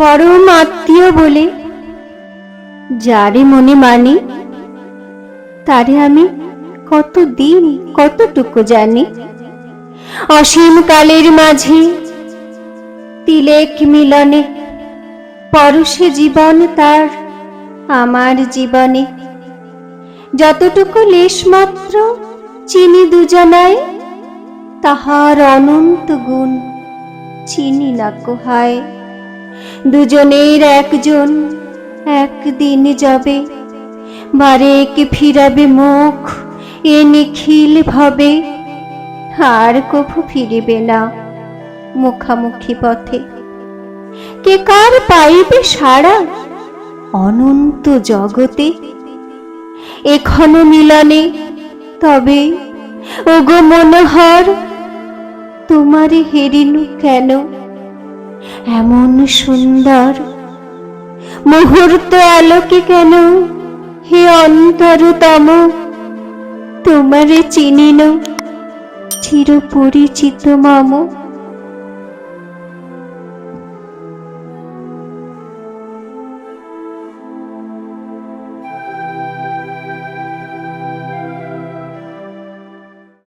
পরম আত্মীয় বলে। যারে মনে মানি, তারে আমি কত দিন কতটুকু জানি। অসীম কালের মাঝে তিলেক মিলনে, পরশে জীবন তার আমার জীবনে। যতটুকু লেশমাত্র চিনি দুজনায়, তাহার অনন্ত গুণ চিনি না কোহায়। দুজনের একজন একদিন যাবে, বারেক ফিরাবে মুখ, এ নিখিল ভাবে আর কভু ফিরিবে না মুখামুখি পথে। কে কার পাইবে সারা অনন্ত জগতে এখনও মিলনে, তবে ওগো মনোহর, তোমারে হেরিনু কেন? এমন সুন্দর মুহূর্ত আলোকে কেন হে অন্তরতম? তোমারে চিনিল চিরপরিচিত মামু মাম।